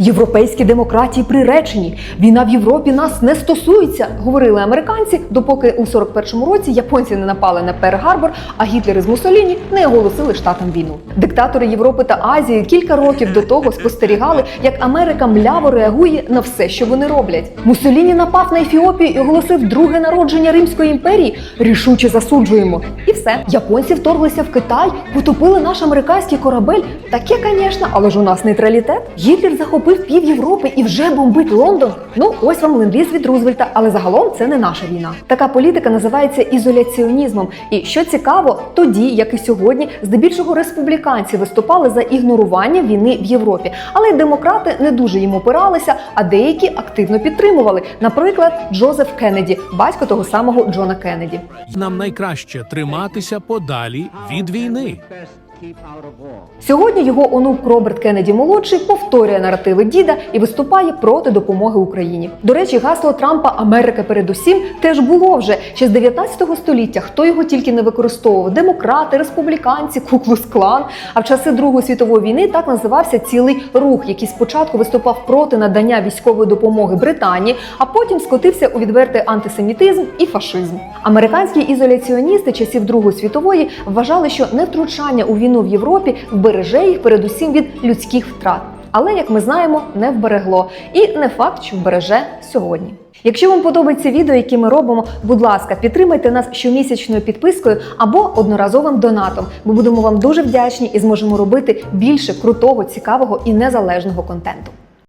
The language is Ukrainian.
Європейські демократії приречені. Війна в Європі нас не стосується, говорили американці, допоки у 41-му році японці не напали на Перл-Гарбор, а Гітлер із Муссоліні не оголосили штатам війну. Диктатори Європи та Азії кілька років до того спостерігали, як Америка мляво реагує на все, що вони роблять. Муссоліні напав на Ефіопію і оголосив друге народження Римської імперії. Рішуче засуджуємо. І все. Японці вторглися в Китай, потопили наш американський корабель. Таке, звісно, але ж у нас нейтралітет. Гітлер захопив пів Європи і вже бомбить Лондон. Ну, ось вам ленд-ліз від Рузвельта, але загалом це не наша війна. Така політика називається ізоляціонізмом. І що цікаво, тоді, як і сьогодні, здебільшого республіканці виступали за ігнорування війни в Європі. Але й демократи не дуже їм опиралися, а деякі активно підтримували. Наприклад, Джозеф Кеннеді, батько того самого Джона Кеннеді. Нам найкраще триматися подалі від війни. Сьогодні його онук Роберт Кеннеді молодший повторює наративи діда і виступає проти допомоги Україні. До речі, гасло Трампа Америка передусім теж було вже ще з 19 століття. Хто його тільки не використовував: демократи, республіканці, куклус клан. А в часи Другої світової війни так називався цілий рух, який спочатку виступав проти надання військової допомоги Британії, а потім скотився у відвертий антисемітизм і фашизм. Американські ізоляціоністи часів Другої світової вважали, що невтручання у війну в Європі вбереже їх передусім від людських втрат. Але, як ми знаємо, не вберегло. І не факт, що вбереже сьогодні. Якщо вам подобається відео, які ми робимо, будь ласка, підтримайте нас щомісячною підпискою або одноразовим донатом. Ми будемо вам дуже вдячні і зможемо робити більше крутого, цікавого і незалежного контенту.